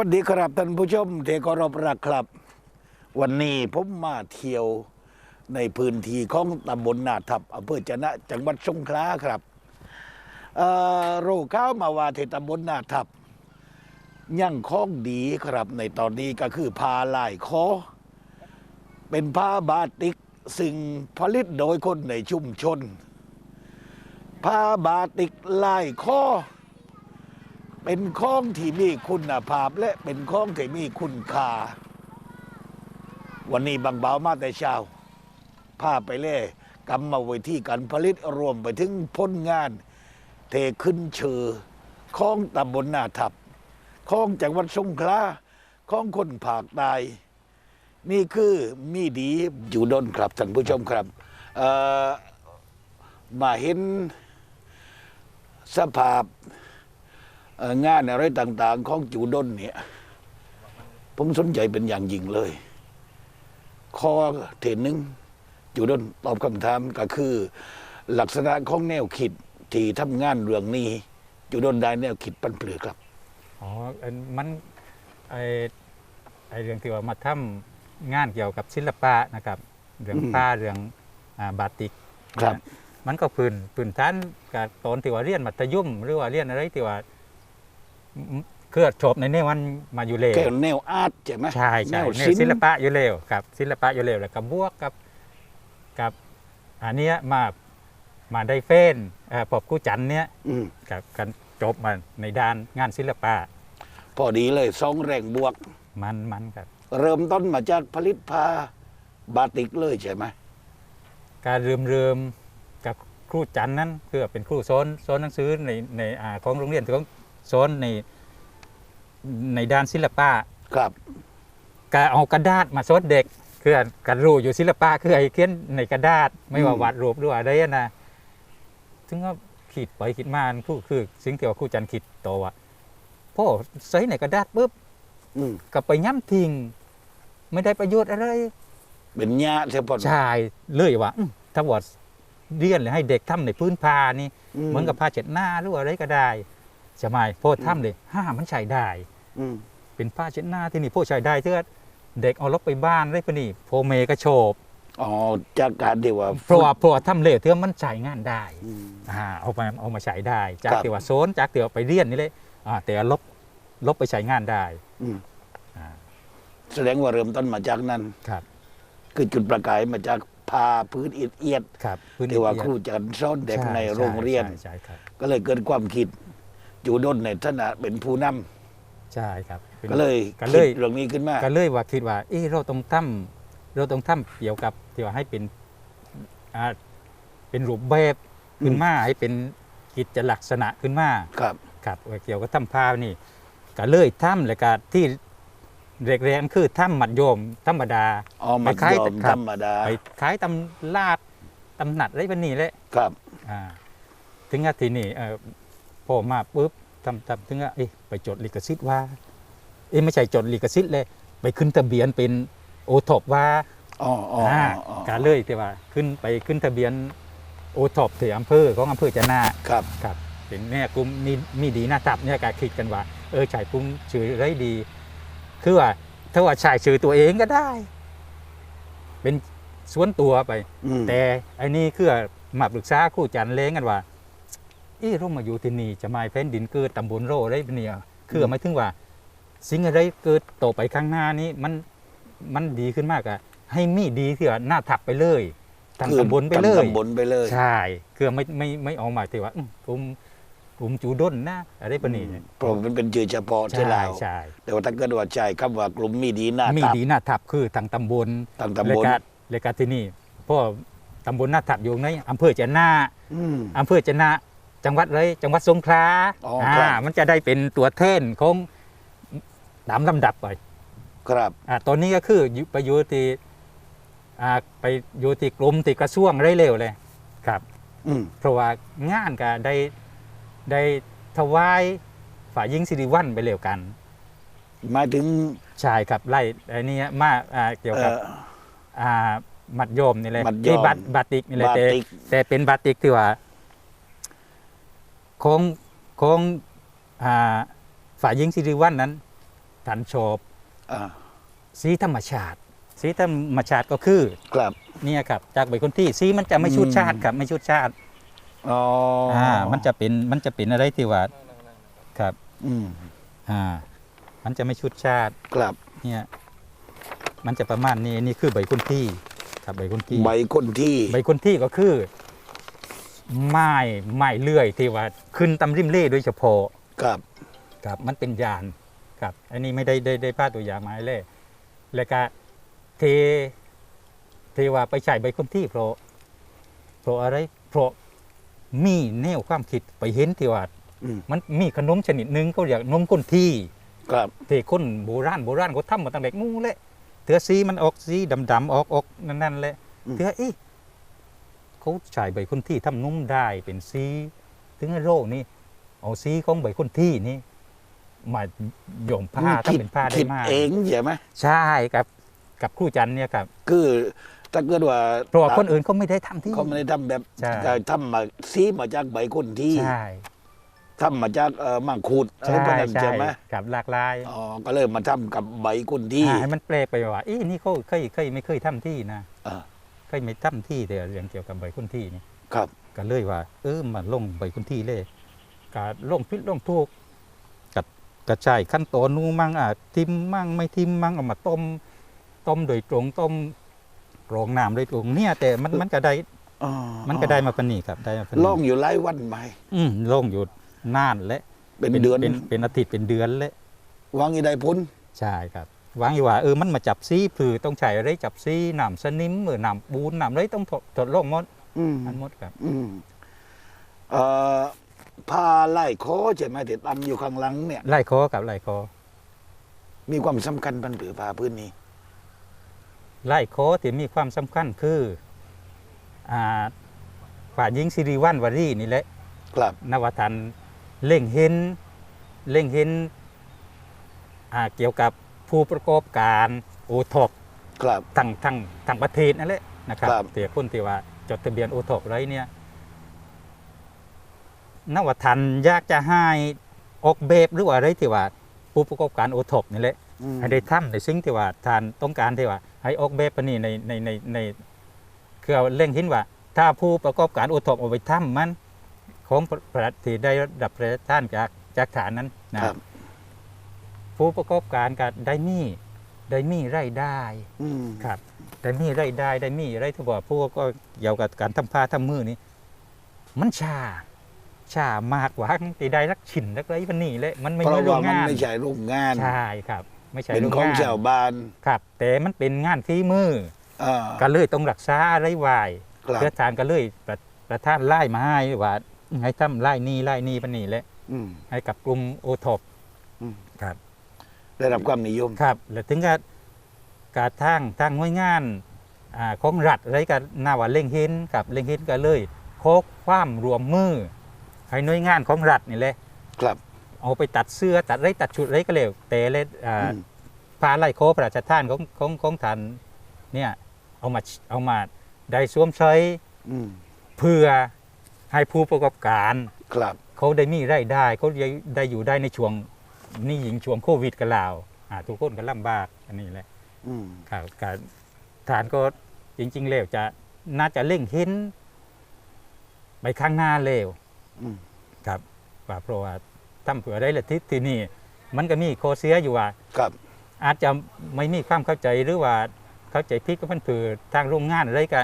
วันดีครับท่านผู้ชมเทกรบรักครับ วันนี้ผมมาเที่ยวในพื้นที่ของตำบลนาทับอำเภอจะนะจังหวัดสงขลาครับเอ่อโรข้าวมาว่าที่ตำบลนาทับยั่งคล้องดีครับ ในตอนนี้ก็คือพาลายคอ เป็นผ้าบาติกสิ่งผลิตโดยคนในชุมชนผ้าบาติกลายคอ เป็นข้องที่มีคุณภาพและเป็นข้องที่มีคุณค่า วันนี้บางเบามาแต่เช้าพาไปเล่กำมาไว้ที่การผลิตรวมไปถึงพ้นงาน เทขึ้นเชือข้องตำบลนาทับข้องจังหวัดสงขลาข้องคนภาคใต้นี่คือมีดีอยู่ดนครับท่านผู้ชมครับมาเห็นสภาพ งานอะไรต่าง ๆ ของจูดนเนี่ย ผมสนใจเป็นอย่างยิ่งเลย ข้อเทนหนึ่งจูดนตอบคำถามก็คือ ลักษณะของแนวคิดที่ทำงานเรื่องนี้จูดนได้แนวคิดปันเปลือกครับอ๋ออันมันไอไอเรื่องที่ว่ามาทำงานเกี่ยวกับศิลปะนะครับเรื่องอืมผ้าเรื่องอ่าบาติกครับนะมันก็พื้นพื้นฐานกับตอนที่ว่าเรียนมัธยมหรือว่าเรียนอะไรที่ว่าอืม เครือชบในเนี่ยมันมาอยู่แล้วแค่แนวอาร์ตใช่ไหมใช่ใช่แนวเนี่ยศิลศิลป์ปะอยู่แล้วครับ ศิลปะอยู่แล้วแล้วกับบวกกับกับอันเนี้ยมามาได้เฟ้นเอ่อพอบกู้จันทร์เนี้ยอืมกับกันจบมาในด้านงานศิลปะ พอดีเลยสองแรงบวก มันมันครับ เริ่มต้นมาจากผลิตผ้าบาติกเลยใช่ไหมการเริ่มเริ่มกับครูจันทร์นั้นคือเป็นครูสอนสอนหนังสือในในอ่าของโรงเรียนของ สอนในในด้านศิลปะครับก็เอากระดาษมาสอนเด็กคือการรู้อยู่ศิลปะคือไอ้เขียนในกระดาษ ไม่ว่าอืมวาดรูปหรือว่าอะไรอะนะถึงก็คิดไปคิดมาครูคือสิ่งที่ว่าครูจันทร์คิดโตว่าพ่อใส่ในกระดาษปุ๊บอืมก็ไปย้ำทิ้งไม่ได้ประโยชน์อะไร เป็นญาเฉพาะใช่เลยว่าอื้อถ้าว่าเรียนเลยให้เด็กทำในพื้นผ้านี่เหมือนกับผ้าเช็ดหน้าหรือว่าอะไรก็ได้ ใช่ไหมโพดทำเลยห้ามันใช้ได้อืมเป็นผ้าเช็ดหน้าที่นี่โพดใช้ได้เพื่อเด็กเอารถไปบ้านได้ปะนี่โพเมก็โชบอ๋อจากการที่ว่าเพราะว่าเพราะว่าทำเลวเทื่อมันใช้งานได้อืมอ่าเอามาเอามาใช้ได้ จากครับที่ว่าโซนจากที่ว่าไปเรียนนี่เลยอ่าแต่ว่าลบลบไปใช้งานได้อืมอ่าแสดงว่าเริ่มต้นมาจากนั้นครับ คือจุดประกายมาจากพาพื้นเอียดครับพื้นๆที่ว่าเอียดครูจะสอนเด็กช่ในโรงเรียนใช่ใช่ครับก็เลยเกิดความคิด จูดนในฐานะเป็นผู้นำใช่ครับเป็นก็เลยก็เลคิดยเรื่องนี้ขึ้นมา ก็เลยว่าคิดว่าเออเราต้องทำเราต้องทำเกี่ยวกับที่ว่าให้เป็นอ่าเป็นรูปแบบขึ้นมาให้เป็นกิจลักษณะขึ้นมา ครับ ครับเกี่ยวกับทำผ้านี่ก็เลยทำเลยก็ที่แรกๆคือทำมัดโยมธรรมดา อ๋อมัดคล้ายยอๆมครัธบรรมดา ไปขายตำลาดตำหนัดอะไรแบบนี้แหละครับ อ่าถึงอาทีนี่เออ พอมาปุ๊บทำทำถึงอะเอ๊ะไปจดลิขสิทธิ์ว่า เอ๊ะไม่ใช่จดลิขสิทธิ์เลย ไปขึ้นทะเบียนเป็นโอท็อปว่าอ๋ออ๋ออ่าอ๋อการเลยที่ว่าขึ้นไปขึ้นทะเบียนโอท็อปที่อำเภอของอำเภอจะนาครับครับเป็นเนี่ยกลุ่มมีมีดีหน้าตับเนี่ยการคิดกันว่า เออใช้กลุ่มชื่อไรดี คือว่าถ้าว่าใช้ชื่อตัวเองก็ได้ เป็นส่วนตัวไปอืมแต่ไอ้นี่คือมาปรึกษาครู่จันทร์เล้งกันว่าเอ้ร่มมาอยู่ที่นี่จะมาแผ่นดินเกิดตำบลโรได้ปะเนี่ยคือหมายถึงว่า สิ่งอะไรเกิดต่อไปข้างหน้านี้มันมันดีขึ้นมากอะให้มีดีที่ว่าหน้าถับไปเลยทำตำบลไปเลยทำตำบลไปเลย ใช่คือไม่ไม่ไม่ออกมาที่ว่าอื้อกลุ่มกลุ่มจูด้นนะอะไรปะนี่เพราะมันเป็นชื่อเฉพาะที่ใช่ลาวใช่แต่ว่าถ้าเกิดว่าใจคำว่ากลุ่มมีดีหน้ามีตับดีหน้าถับคือทางตำบลทางตำบลและกาและกาที่นี่เพราะว่อตำบลหน้าถับอยู่ในอำเภอจะหน้าอืมอำเภอจะนะ จังหวัดเลยจังหวัดสงขลาอ๋อครับ มันจะได้เป็นตัวแทนของตามลำดับไปครับอ่าตอนนี้ก็คืออยู่ไปอยู่ที่อ่าไปอยู่ที่กรมที่กระทรวงได้เร็วเลยครับ อืมเพราะว่างานก็ได้ได้ถวายฝ่ายยิงสิริวัลไปเร็วกัน หมายถึงใช่ครับไล่ไอ้นี่มาอ่าเกี่ยวเอ่กับออ่ามัดโยมนี่เลยมัดโยมที่บัตบาติกนี่เลยบาแต่ติก แต่เป็นบาติกที่ว่า ของของอ่าฝ่ายยิงสิริวัลนั้นทันชอบอ่าสีธรรมชาติ สีธรรมชาติก็คือครับเนี่ยครับ จากใบคนที่สีมันจะไม่ชุดชาติครับไม่ชุดชาติอ๋ออ่ามันจะเป็นมันจะเป็นอะไรที่ว่าครับอืมอ่า มันจะไม่ชุดชาติครับเนี่ยมันจะประมาณนี้นี่คือใบคนที่ครับใบคนที่ ใบคนที่ ใบคนที่ก็คือ ไม้ไม้เลื่อยที่ว่าขึ้นตำริมเล่โดยเฉพาะครับครับมันเป็นยานครับ อันนี้ไม่ได้ได้ได้พาดตัวอย่างไม้เล่แล้วก็เทเทว่าไปใช้ใบคนที่เพราะเพราะอะไรเพราะมีแนวความคิดไปเห็นที่ว่าอืมมันมีขนมชนิดหนึ่งเขาเรียกนมคนที่ครับที่คนโบราณโบราณเขาทำมาตั้งแต่นู้นแหละเถือสีมันออกสีดำๆออกออกนั่นๆแหละเถือเอ๊ะ เขาใช้ใบคนที่ทำนุ่มได้เป็นสีถึงไอ้โรคนี่เอาสีของใบคนที่นี่มาโยมผ้าถ้าคิดเป็นผ้าได้คิดมากเองใช่ไหมใช่กับกับครู่จันทร์เนี่ยครับ คือถ้าเกิดว่าเพราะว่าคนอื่นเขาไม่ได้ทำที่เขาไม่ได้ทำแบบใช่แต่ทำมาซีมาจากใบคนที่ใช่ทำมาจากเอ่อมังคุดอะไรใช่พวกนั้นใช่ใช่ไหมกับหลากหลายอ๋อก็เลยมาทำกับใบคนที่อ่าให้มันแปลกไปว่าอีนี่เขาเคยเคยไม่เคยทำที่นะ อ่าเคยไม่ทำที่แต่เรื่องเกี่ยวกับใบคนที่นี่ครับก็เลยว่า เออมาลงใบคนที่เลยก็ลงพิษลงทุกกับกระจายขั้นตอนนู้มั่งอะทิมมั่งไม่ทิมมั่งเอามาต้ม ต้มโดยตรงต้มกรองน้ำโดยตรงเนี่ย แต่มันมันก็ได้อ๋อมันก็ได้มาปานนีครับได้มาปานนีล่องอยู่หลายวันไหมอืมลงอยู่นานและเป็นเดือนเป็นเป็นอาทิตย์เป็นเดือนและวางอีได้พ้นใช่ครับ วางอยู่ว่าเออมันมาจับซีผือต้องใช้อะไรจับซีน้ำสนิมหรือน้ำบูนน้ำอะไรต้องถดถดลงหมดอืมอันหมดครับอืมเอ่อผ้าไล่คอใช่ไหมที่ตั้งอยู่ข้างหลังเนี่ยไล่คอกับไล่คอมีความสำคัญปันผือผ้าพื้นนี้ไล่คอที่มีความสำคัญคืออ่าฝ่ายหญิงสิริวัณวรีนี่แหละครับนวทันเล่งเห็นเล่งเห็นอ่าเกี่ยวกับ ผู้ประกอบการโอท็อปครับทั้งทั้งทั้งประเทศนั่นแหละนะครับครับแต่คนที่ว่าจดทะเบียนโอท็อปไรเนี่ยนวทันอยากจะให้ออกแบบหรือว่าอะไรที่ว่าผู้ประกอบการโอท็อปนี่แหละ อืมให้ได้ทำในสิ่งที่ว่าทานต้องการที่ว่าให้ออกแบบปานนี้ในในในในคือเอาเร่งเห็นว่า ถ้าผู้ประกอบการโอท็อปเอาไปทำมัน ของประเทศได้ระดับประทานจากจากฐานนั้นนะครับ ผู้ประกอบการก็ได้มีได้มีรายได้อืมครับได้มีรายได้ได้มีอะไรที่บอกพวกก็เกี่ยวกับการทำผ้าทำมือนี่มันชาชามากกว่าที่ได้รักฉินรักไรวันนี้เลยมันไม่เพเหมือราะนโรว่างมันงานไม่ใช่โรงงานใช่ครับ ไม่ใช่เป็นโรงของงานชาวบ้านครับ แต่มันเป็นงานฝีมืออ่าก็เลยต้องรักษาอะไรไว้ครับเพื่อทานก็เลยประประทานไล่มาให้ว่าให้ทำไล่นี้ไล่นี้ปานนี้แหละอืมให้กับกลุ่มโอท็อปอืมครับ ได้รับความนิยม ครับแล้วถึงกับการทางทางหน่วยงานอ่าของรัฐอะไรกันนาว่าเล่งเห็นกับเล่งเห็นก็เลยโคกความรวมมือให้หน่วยงานของรัฐนี่แหละครับ เอาไปตัดเสื้อตัดไรตัดชุดไรก็เร็วแต่เลยอ่าอืม พาไล่โคพระราชทานของของของท่านเนี่ยเอามาเอามาได้สวมใช้อืมเพื่อให้ผู้ประกอบการ ครับ เขาได้มีรายได้เขาได้ได้อยู่ได้ในช่วง นี่หญิงช่วงโควิดกันแล้วอ่าทุกคนก็ลำบากอันนี้แหละอืมครับการฐานก็จริง ๆ แล้วจะน่าจะเร่งเห็นไปข้างหน้าเร็วอืมครับว่าเพราะว่าทำเผื่อได้ละทิศที่นี่ มันก็มีโคเสียอยู่ว่า ครับอาจจะไม่มีความเข้าใจหรือว่าเข้าใจผิดก็มันเผื่อทางโรงงานอะไรก็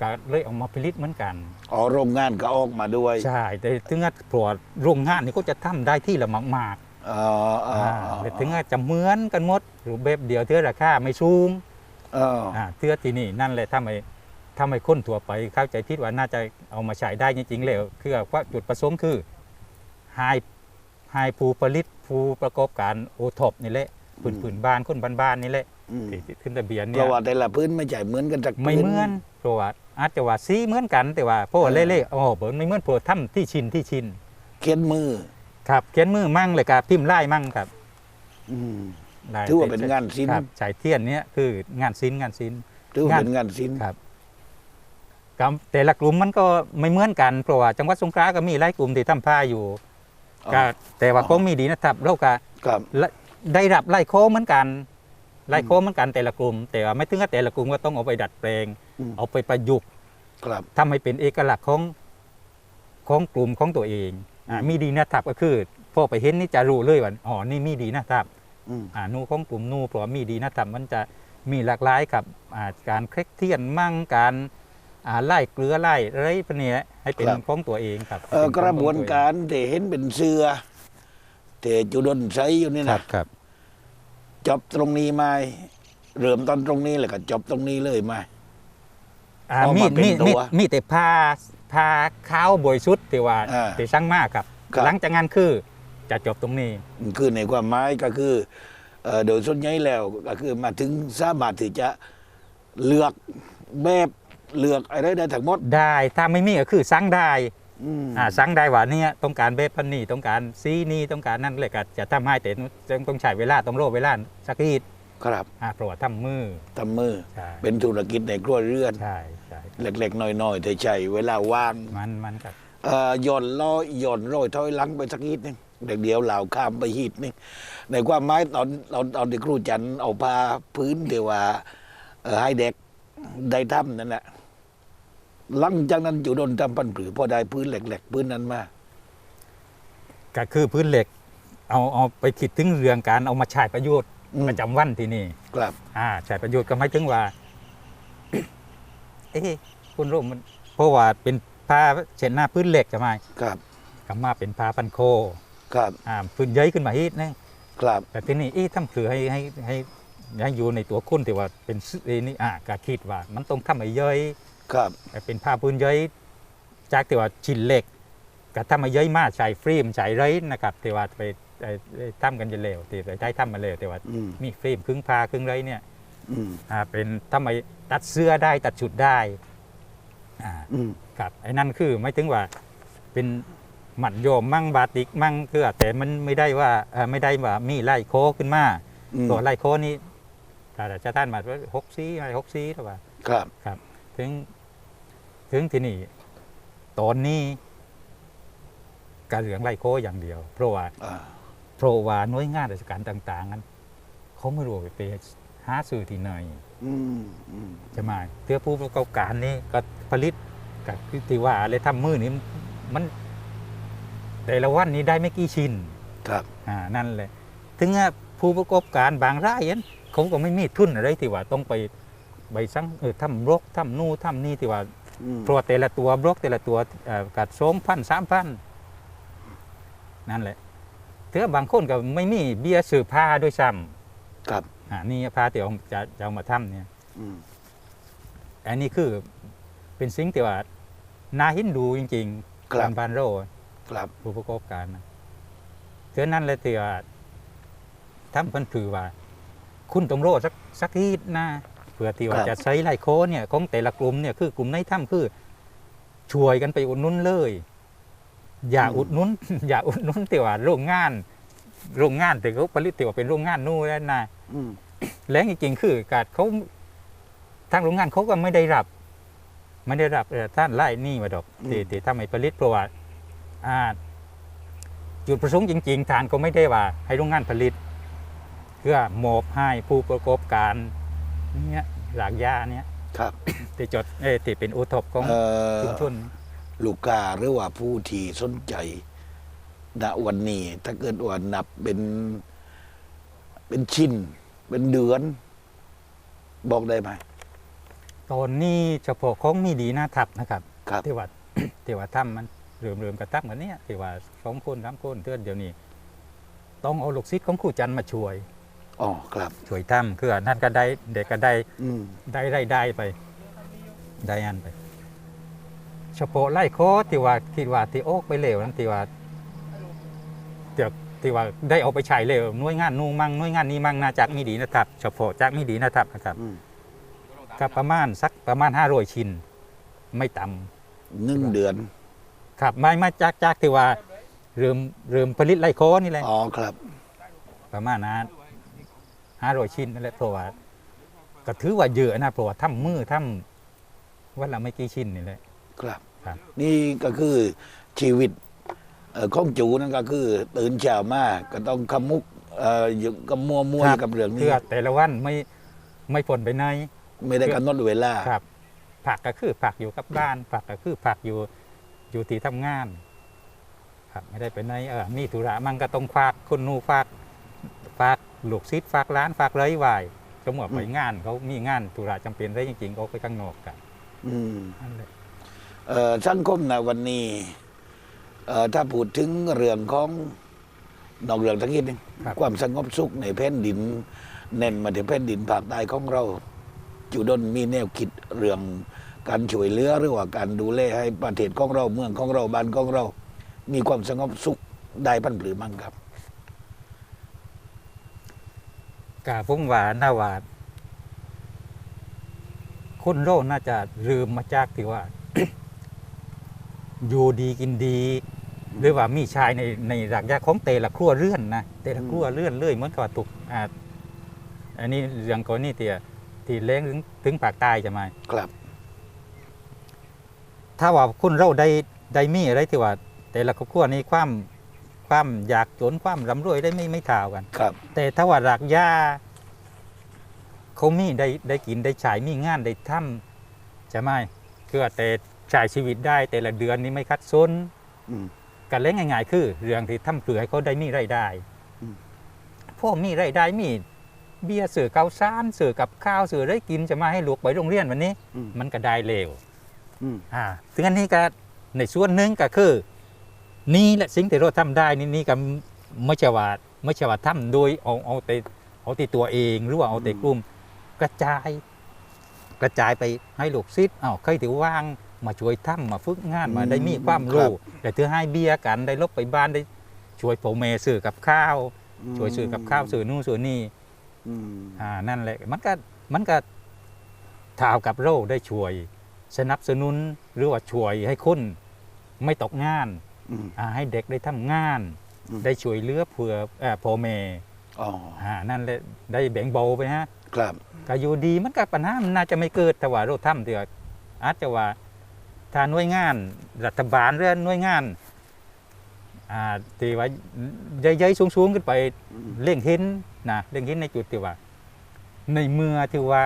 ก็เลยเออกมาผลิตเหมือนกันอ๋อโรงงานก็ออกมาด้วย ใช่แต่ถึงว่าเพราะว่าโรงงานนี่ก็จะทำได้ที่ละมากอ๋อๆอ๋ออ่าอ๋อแต่ถึงว่าจะเหมือนกันหมดรูปแบบเดียวเท่าราคาไม่สูงอ๋ออ่าเทือที่นี่นั่นแหละถ้าไม่ถ้าไม่ค้นถั่วไปเข้าใจผิดว่าน่าจะเอามาใช้ได้จริงๆแล้วคือว่าจุดประสงค์คือให้ให้ผู้ผลิตผู้ประกอบการโอท็อปนี่แหละผืนผืนบ้านคนบ้านๆนี่แหละอืมที่ขึ้นทะเบียนเพเนี่ยราะว่าแต่ละพื้นไม่ใช่เหมือนกันจากไม่เหมือนเพราะว่า อาจจะว่าสีเหมือนกัน แต่ว่าเพราะว่าเล่ๆอ๋อเบิร์ไม่เหมือนเพราะทำที่ชินที่ชินเขียนมือ ครับเขียนมือมั่งเลยครับพิมพ์ไล่มั่งครับอืมลยถือว่าเป็นงานศิลป์ครับฉายเทียนเนี้ยคืองานศิลป์งานศิลป์ถือว่าเป็นงานศิลป์ครับครับแต่ละกลุ่มมันก็ไม่เหมือนกันเพราะว่าจังหวัดสงขลาก็มีหลายกลุ่มที่ทำผ้าอยู่อ๋อก็แต่ว่าอ๋อคงมีดีนะครับเราก็ครับละได้รับไล่โค้เหมือนกัน ไล่โค้เหมือนกันแต่ละกลุ่ม แต่ว่าไม่ถึงกับแต่ละกลุ่มก็ต้องเอาไปดัดแปลง อืม เอาไปประยุกต์ครับทำให้เป็นเอกลักษณ์ของของกลุ่มของตัวเองอ่าอืมมีดีนะทับก็คือพอไปเห็นนี่จะรู้เลยว่าอ๋อนี่มีดีนะทับ อืม อ่านูของกลุ่มนูเพราะว่ามีดีนะทับมันจะมีหลากหลายกับอ่าการเคล็กเทียนมั่งการอ่าไล่เกลือไล่อะไรพวกเนี้ยให้เป็นของตัวเองครับเอ่อให้กเป็นระของบวนตัวเองการที่เห็นเป็นเสือที่จุดนใช้อยู่นี่ครันะบครับ จบตรงนี้ไหมเริ่มตอนตรงนี้เลยก็จบตรงนี้เลยไหมอ่าเอามีมาเป็นมีตัวมีมีแต่ผ้าผ้าขาวบริสุทธิ์ที่ว่าอ่าที่ช่างมากครับ ครับ หลังจากนั้นคือจะจบตรงนี้ คือในความหมายก็คือเอ่อโดยส่วนใหญ่แล้วก็คือมาถึงสามารถที่จะเลือกแบบเลือกอะไรได้ทั้งหมด ได้ถ้าไม่มีก็คือสั่งได้ อืมอ่าสั่งได้ว่าเนี่ยต้องการเบปันนี่ต้องการซีนี่ต้องการนั่นเลยก็จะทำให้แต่ต้องต้องใช้เวลาต้องโรเวลาสักทีครับอ่าเพราะว่าทำมือทำมือใช่เป็นธุรกิจในครัวเรือนใช่ใช่เล็กๆน้อยๆแต่ใช้เวลาว่างมันมันครับเอ่อหย่อนล้อยหย่อนร้อยถอยหลังไปสักนิดนึงเด็กเดียวเหล่าข้ามไปหีดนึงในความหมายตอนตอนตอนที่ครูจันทร์เอาพาพื้นเดียวว่าเอ่อให้เด็กได้ทำนั่นแหละ หลังจากนั้นจุดนทำพันผือพอได้พื้นเหล็กๆพื้นนั้นมาก็คือพื้นเหล็ก เอาเอาไปคิดถึงเรื่องการเอามาใช้ประโยชน์อืมประจำวันที่นี่ ครับ อ่าใช้ประโยชน์ก็หมายถึงว่า เอ๊ะคุณรู้มันเพราะว่าเป็นผ้าเช็ดหน้าพื้นเหล็กใช่ไหมครับก็มาเป็นผ้าพันโค ครับอ่าพื้นเย้ยขึ้นมาอีกนึงครับแต่ที่นี่อีทำคือให้ให้ให้ให้อยู่ในตัวคุณที่ว่าเป็นซื้อนี่อะก็คิดว่า มันต้องทำให้เย้ย ครับให้เป็นผ้าพื้นเย้ยจากที่ว่าชิ้นเล็กก็ทำให้เย้ยมาใช้ฟิล์มใช้ไรนะครับที่ว่าไปเอ่อเอ่อทำกันจะเร็วที่ไปได้ทำมาเร็วแต่ว่าอืมมีฟิล์มครึ่งผ้าครึ่งไรเนี่ยอืมอ่าเป็นทำไมตัดเสื้อได้ตัดชุดได้อ่าอืมครับไอ้นั่นคือไม่ถึงว่าเป็นหมัดโยมมั่งบาติกมั่งคือแต่มันไม่ได้ว่าเอ่อไม่ได้ว่ามีไล่โคขึ้นมาอืมตัวไล่โคนี่ถ้าจะท่านมาว่าหกซีอะไรหกซีหรือว่าครับครับ ถึง ถึงที่นี่ตอนนี้การเหลืองไล่โคอย่างเดียว เพราะว่าอ่าเพราะว่าหน่วยงานราชการต่าง ๆ นั้นเขาไม่รู้ไปหาซื้อที่ไหนอืมอืมใช่ไหมเพื่อผู้ประกอบการนี่ก็ผลิตกับที่ว่าอะไรทำมือนี่มันแต่ละวันนี้ได้ไม่กี่ชิ้นครับอ่านั่นเลยถึงว่าผู้ประกอบการบางรายนั้นเขาก็ไม่มีทุนอะไรที่ว่าต้องไปไปสั่งเออทำบล็อกทำนู่นทำนี่ที่ว่าอืม เพราะว่าแต่ละตัวบล็อกแต่ละตัวเอ่อกัดสองพันสามพันนั่นแหละเถือบางคนก็ไม่มีเบี้ยซื้อผ้าด้วยซ้ครับำอ่านี่ผ้าที่เอาจะจะเอามาทำเนี่ยอืมอันนี้คือเป็นสิ่งที่ว่าน่าเหินดูจริงๆครับการบ้านเราครับผู้ประกอบการนะเท่านั้นเลยที่ว่าทำเพิ่นถือว่า คุณต้องโรสักสักทีนะเพื่อที่ว่าครับจะใช้ไล่โคเนี่ยของแต่ละกลุ่มเนี่ยคือกลุ่มในถ้ำคือช่วยกันไปอุดหนุนเลย อย่าอุดหนุนอย่าอุดหนุนที่ว่าโรงงาน โรงงานแต่เขาผลิตที่ว่าเป็นโรงงานนู่นแล้วนะอืมแล้วจริงๆคือการเขาทางโรงงานเขาก็ไม่ได้รับ ไม่ได้รับเอ่อท่านไล่หนี่มาดอกที่ที่ทำให้ผลิตเพราะว่าอ่าจุดประสงค์จริง ๆ ทานก็ไม่ได้ว่า ให้โรงงานผลิตเพื่อมอบให้ผู้ประกอบการ เนี่ยหลากยาเนี่ยครับที่จดเอ้ยที่เป็นอุทบของเอ่อชุมชนลูกค้าหรือว่าผู้ที่สนใจณวันนี้ถ้าเกิดว่านับเป็น เป็นชิ้น เป็นเดือน บอกได้ไหม ตอนนี้เฉพาะของมีดีหน้าทับนะครับครับ ที่ว่า ที่ว่าทำมันเริ่มเริ่มกระทับกันเนี่ยที่ว่าสองคนสามคนเทือนเดี๋ยวนี้ ต้องเอาลูกศิษย์ของครูจันทร์มาช่วย อ๋อครับช่วยทำคืออันนั่นก็ได้เด็กก็ได้อืมได้ได้ได้ไป ได้อันไป เฉพาะไล่โคอที่ว่าคิดว่าที่โอกไปเร็วนั้นที่ว่าเดี๋ยวที่ว่าได้เอาไปใช้เร็วหน่วยงานนูนมั่งหน่วยงานนี้มั่งนาจากมีดีนะครับเฉพาะจากมีดีนะครับนะครับอืมก็ประมาณสักประมาณห้าร้อยชิ้น ไม่ต่ำ หนึ่งเดือนครับไม่ไม่จากจากที่ว่าเริ่มเริ่มผลิตไล่โคนี่แหละอ๋อครับประมาณนั้น ห้าร้อยชิ้นนั่นแหละเพราะว่าก็ถือว่าเยอะนะเพราะว่าทำมือทำวันละไม่กี่ชิ้นนี่แหละครับ ครับ นี่ก็คือชีวิตเอ่อของจูนั่นก็คือ ตื่นเช้ามาก็ต้องขมุกเอ่ออยู่กับมัวมัวคอรับยู่กับเรื่องนี้ เพื่อแต่ละวันไม่ไม่ผลไปไหน ไม่ได้กำหนดเวลา ครับ ผักก็คือผักอยู่กับบ้าน ผักก็คือผักอยู่อยู่ที่ทำงาน ครับไม่ได้ไปไหนเออมีธุระมันก็ต้องฝากคนนูนฝากฝาก ลูกซิดฝากร้านฝากเลยไว้สมมติว่าไปงาน เขามีงานธุระจำเป็นได้จริงๆเขาไปข้างนอกกันอืมนั่นแหละเอ่อสังคมในะวันนี้เอ่อถ้าพูดถึงเรื่องของนอกเรื่องทั้งนิดนึงครับความสงบสุขในแผ่นดิน เน้นมาที่แผ่นดินภาคใต้ของเรา จุดนมีแนวคิดเรื่องการช่วยเหลือหรือว่าการดูแลให้ประเทศของเราเมืองของเราบ้านของเรา มีความสงบสุขได้พันปรือมั่งครับ กาพุ่งว่าน่าว่าคนโรคน่าจะลืมมาจากที่ว่า อยู่ดีกินดี หรือว่ามีชายในในหลักยาของเตละครัวเรื่อนนะเตละครัวเรื่อนเลยเหมือนกับว่าตุกอ่าอันนี้เรื่องก่อนนี่เตียที่เล้งถึงถึงปากใต้จะมาครับ ถ้าว่าคุณเราได้ได้มีอะไรที่ว่า แต่ละครอบครัวนี้ความ ความอยากจนความร่ำรวยได้ไม่ไม่เท่ากัน ครับ แต่ถ้าว่ารักยาเขามีได้ได้กินได้ใช้มีงานได้ทำจะไหมคือว่าแต่ใช้ชีวิตได้แต่ละเดือนนี้ไม่คัดซนอืม กันเล่นง่ายๆ คือ เรื่องที่ทำเผื่อให้เขาได้มีรายได้อืม พวกมีรายได้มี เบี้ยเสือเกาซานเสือกับข้าวเสือได้กินจะมาให้ลูกไปโรงเรียนวันนี้ อืมมันก็ได้เร็ว อืม อ่าถึงอันนี้ก็ในส่วนหนึ่งก็คือ นี่แหละสิ่งที่เราทำได้นี่นี่ก็ไม่ใช่ว่าไม่ใช่ว่าทำโดยเอาเอาแต่เอาแต่ตัวเองหรือว่าเอาแต่กลุ่มกระจาย กระจายไปให้ลูกศิษย์อ้าวใครที่ว่างมาช่วยทำมาฝึกงานมาได้มีความรู้แต่เธอให้เบียร์กันได้ลบไปบ้านได้ช่วยโปรเมสื่อกับข้าวช่วยสื่อกับข้าวสื่อนู่นสื่อนี่อืมอ่านั่นแหละมันก็มันก็ท้าวกับเราได้ช่วย สนับสนุนหรือว่าช่วยให้คนไม่ตกงานอืมอ่า ให้เด็กได้ทำงานอืมได้ช่วยเหลือเผื่อเอ่อพ่อแม่อ๋ออ่านั่นแหละได้แบ่งเบาไปฮะครับก็อยู่ดีมันก็ปัญหามันน่าจะไม่เกิดแต่ว่าเราทำเถอะอาจจะว่าถ้าหน่วยงาน รัฐบาลหรือหน่วยงานอ่าที่ว่าใหญ่ๆสูงๆขึ้นไปอืมเล่งเห็นนะเล่งเห็นในจุดที่ว่า ในเมื่อที่ว่า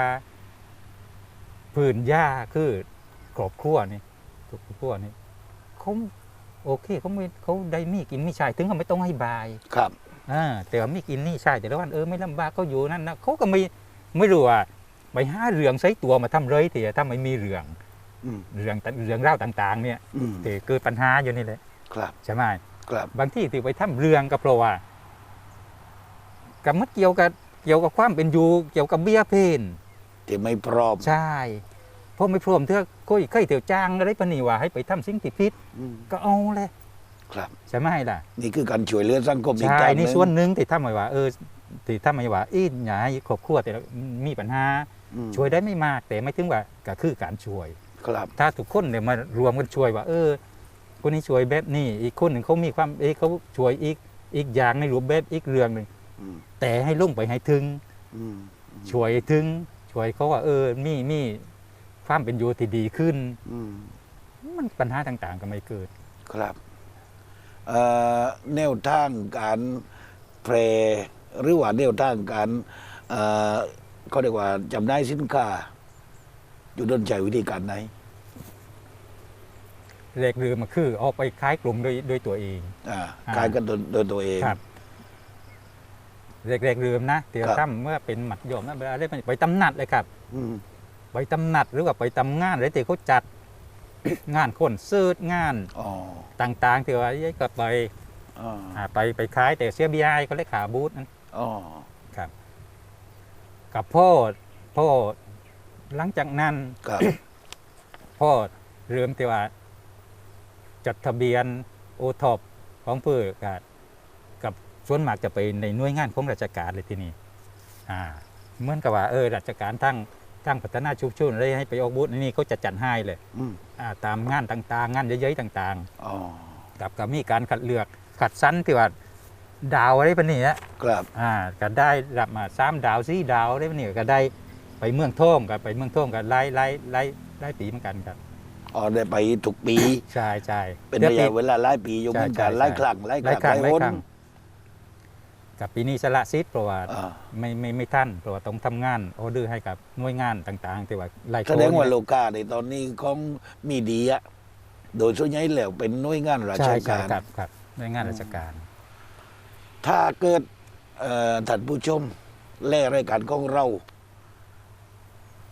พื้นหญ้าคือครอบครัวนี่ครอบครัวนี่เขา โอเคเขาไม่เขาได้มีกินมีใช้ถึงเขาไม่ต้องให้บายครับอ่าแต่ว่ามีกินนี่ใช่แต่ละวันเออไม่ลำบากเขาอยู่นั่นนะเขาก็ไม่ไม่รู้ว่าไปหาเรื่องใช้ตัวมาทำเลยทีถ้าไม่มีเรื่องอืมเรื่องเรื่องเล่าวต่างๆ เนี่ยอืมที่เกิดปัญหาอยู่นี่แหละครับใช่ไหมครับบางที่ที่ไปทำเรื่องก็เพราะว่ากับมันเกี่ยวกับเกี่ยวกับความเป็นอยู่เกี่ยวกับเบี้ยเพนที่ไม่พร้อมใช่เพราะไม่พร้อมเธอก็เคยเที่ยวจ้างอะไรปะนี่ว่าให้ไปทำสิ่งที่ผิดอืมก็เอาเลยครับใช่ไหมล่ะ นี่คือการช่วยเหลือสังคมอีกใช่ทางหนี่นึ่งส่วนหนึ่งที่ทำไว้ว่าเออที่ทำไว้ว่าอีอย่าให้ครอบครัวแต่ละมีปัญหาอืมช่วยได้ไม่มากแต่ไม่ถึงว่าก็คือการช่วย ครับ ถ้าทุกคนเนี่ยมารวมกันช่วยว่า เออ คนนี้ช่วยแบบนี้อีกคนหนึ่งเขามีความเออเขาช่วยอีกอีกอย่างในรูปแบบอีกเรื่องหนึ่งอืมแต่ให้ลงไปให้ถึงอืมช่วยให้ถึงช่วยเขาว่าเออมีมี ความเป็นอยู่ที่ดีขึ้น อืมมันปัญหาต่างๆก็ไม่เกิด ครับเอ่อแนวทางการแพร่หรือว่าแนวทางการเอ่อเขาเรียกว่าจำได้สินค้าอยู่ด้นใจวิธีการไหนแรกเรือมาคือออกไปขายกลุ่มโดยโดยตัวเอง อ่าอ่าขายกันโดยโดยตัวเองครับแรกๆเรือนะเดี๋ยวครับทำเมื่อเป็นหมัดโยมนะเวลาได้ไปตำหนัดเลยครับ อืม ไปตำหนัดหรือว่าไปตำงานอะไรที่เขาจัดงานคนเสิร์ตงานอ๋อต่างๆที่ว่าย้ายก็ไปอ๋ออ่าไปไปขายแต่เสียบีไอเขาเรียกขาบูธนั้นอ๋อกับพ่อพ่อหลังจากนั้นครับพ่อเริ่มที่ว่า จดทะเบียนโอท็อปของเพื่อกับกับส่วนมากจะไปในหน่วยงานของราชการเลยที่นี่อ่าเหมือนกับว่าเออราชการทั้ง ทั้งพัฒนาชุมชนอะไรให้ไปออกบูธนี่เขาจะจัดให้เลยอืมอ่าตามงานต่างๆ งานเยอะๆต่างอ๋อๆกับก็มีการคัดเลือกขัดสั้นที่ว่าดาวอะไรปะเนี่ยครับอ่าก็ได้รับมาสามดาวสี่ดาวได้ปะเนี่ยก็ได้ไปเมืองท่องกับไปเมืองท่องกับไล่ไล่ไล่ไล่ปีเหมือนกันครับอ๋อได้ไปทุกปี ใช่ใช่เป็นดี๋ยวระปียะเวลาหลายปีอยู่เหมือนกันใช่ใช่หลายครั้งหลายคไล่รั้งครั้งหไล่ลายหนครั้ง กับปีนี้สละสิทธิ์เพราะว่าอ่า ไม่ไม่ไม่ทันเพราะว่าต้องทำงานออเดอร์ให้กับหน่วยงานต่างๆ ที่ว่าไล่แสดงว่าโคโลเนี่ยกาในตอนนี้ของมีดีอะโดยส่วนใหญ่แล้วเป็นหน่วยงานราใช่ชใช่การครับครับหน่วยงานราชการ ถ้าเกิดเอ่อท่านผู้ชม แล่รายการของเรา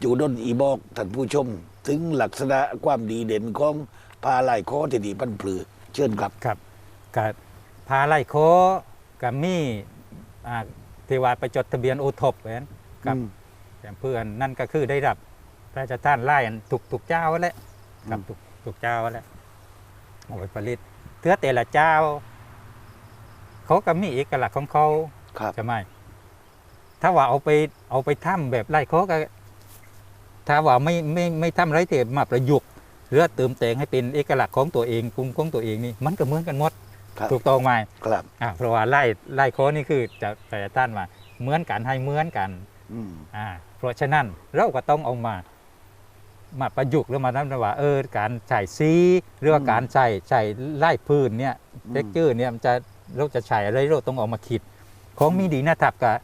จูดนอีบอกท่านผู้ชม ถึงลักษณะความดีเด่นของพาไหลายคอที่ดีพันปลือ เชิญครับ ครับกับพาไล่โคกับมีอ่า ที่ว่าไปจดทะเบียนโอทบแหวนกับอืมแต่เพื่อนนั่นก็คือได้รับพระราชทานไล่อันถูกถูกเจ้าแหละกับอืมถูกถูกเจ้าแหละเอาไปผลิตเทือแต่ละเจ้า เขาก็มีเอกลักษณ์ของเขาครับใช่ไหมถ้าว่าเอาไปเอาไปทำแบบไล่เขาก็ถ้าว่าไม่ไม่ไม่ทำไรแต่มาประยุกต์หรือเติมแต่งให้เป็นเอกลักษณ์ของตัวเองกลุ่มของตัวเองนี่มันก็เหมือนกันหมด ครับ ถูกต้องไหมครับอ่าเพราะว่าไล่ไล่โค้ดนี่คือจะแต่ท่านว่าเหมือนกันให้เหมือนกันอืมอ่าเพราะฉะนั้นเราก็ต้องเอามามาประยุกต์หรือมาทำว่าเออการใส่ซีหรือว่าการใส่ใส่ไล่พื้นเนี่ยเท็กเจอร์เนี่ยมันจะเราจะใช้อะไรเราต้องเอามาคิด ของมีดีนะทับกับ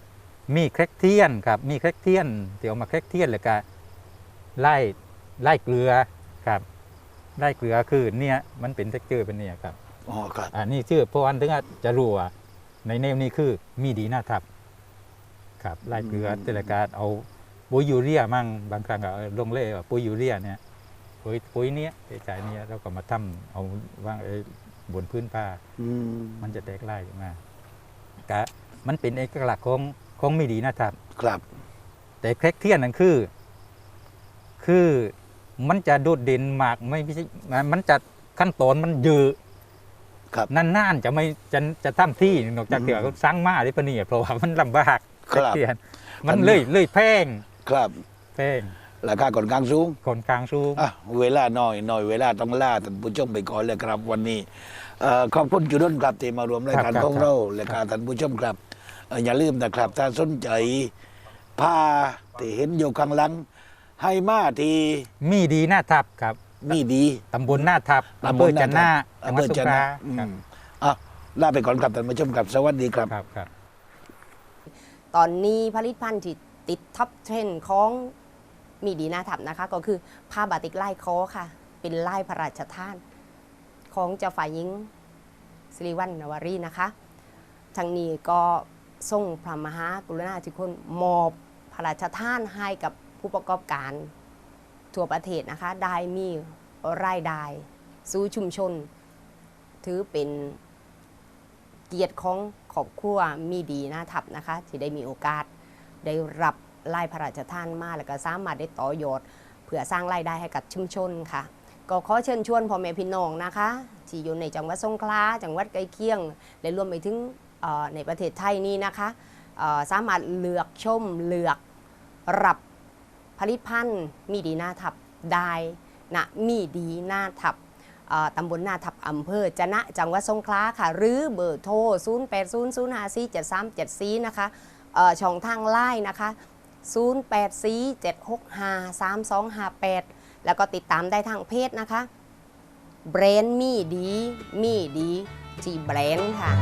มีแครกเทียนครับมีแครกเทียนเดี๋ยวมาแครกเทียนเลยก็ไล่ไล่เกลือครับไล่เกลือคือเนี่ยมันเป็นเท็กเจอร์เป็นเนี่ยครับ อ๋อครับอันนี้ชื่อเพราะวันถึงอะจะรู้ว่าในแนวนี้คือมีดีน่าทับ ครับไล่เกลืออืมแต่ละการเอาปุ๋ยยูเรียมั่งบางครั้งก็เอาลงเล่ว่าปุ๋ยยูเรียเนี่ยปุ๋ยปุ๋ยเนี้ยใช้เนี่ยเราก็มาทำเอาวางไอ้บนพื้นผ้าอืมมันจะแตกไล่ออกมากะมันเป็นเอกลักษณ์ของของมีดีน่าทับ ครับ แต่แครกเทียนนั่นคือ คือมันจะโดดเด่นมากไม่ใช่มันจะขั้นตอนมันเยอะ ครับ นานๆจะไม่จะจะทำที่นอกจากอืมเดี๋ยวเขาสร้างมาได้ปะเนี่ยเพราะว่ามันลำบากครับเทียนมันเลยเลยแพงครับแพงราคาก่อนกลางสูงคนกลางสูงอะเวลาน้อยน้อยเวลาต้องล่าท่านผู้ชมไปก่อนเลยครับวันนี้เอ่อขอบคุณจุดนครับที่มารวมรายการครับของครับเรารายการท่านผู้ชมครับเอ่ออย่าลืมนะครับ ถ้าสนใจผ้าที่เห็นอยู่ข้างหลัง ให้มาที่มีดีหน้าทับครับ มีดี ตำบลหน้าทับอำเภอจันหน้าจังหวัดอำเภอสงจันขทลาร์อืครับมอะลาไปก่อนครับท่านผู้ชมครับ สวัสดีครับครับครับ ตอนนี้ผลิตภัณฑ์ที่ติดท็อปเทรนด์ของมีดีนาทับนะคะ ก็คือผ้าบาติกไล่คอค่ะ เป็นไล่พระราชทาน ของเจ้าฝ่ายหญิงสิริวัณณวรีนะคะทางนี้ก็ส่งพระมหากรุณาธิคุณมอบพระราชทานให้กับผู้ประกอบการ ทั่วประเทศนะคะได้มีรายได้สู่ชุมชน ถือเป็นเกียรติของครอบครัวมีดีนะทับนะคะ ที่ได้มีโอกาสได้รับไล่พระราชทานมาแล้วก็สามารถได้ต่อยอดเพื่อสร้างรายได้ให้กับชุมชนค่ะ ก็ขอเชิญชวนพ่อแม่พี่น้องนะคะที่อยู่ในจังหวัดสงขลาจังหวัดใกล้เคียงและรวมไปถึงในประเทศไทยนี้นะคะสามารถเลือกชมเลือกรับ ผลิตภัณฑ์มีดีนาทับได้นะมีดีนาทับตำบลนาทับอำเภอจะนะจังหวัดสงขลาค่ะ หรือเบอร์โทร 0 8 0 0 5 4 7 3 7 4 นะคะเอ่อช่องทางไลน์นะคะ 0 8 4 7 6 5 3 2 5 8 แล้วก็ติดตามได้ทางเพจนะคะ แบรนด์มีดี มีดีที่แบรนด์ค่ะ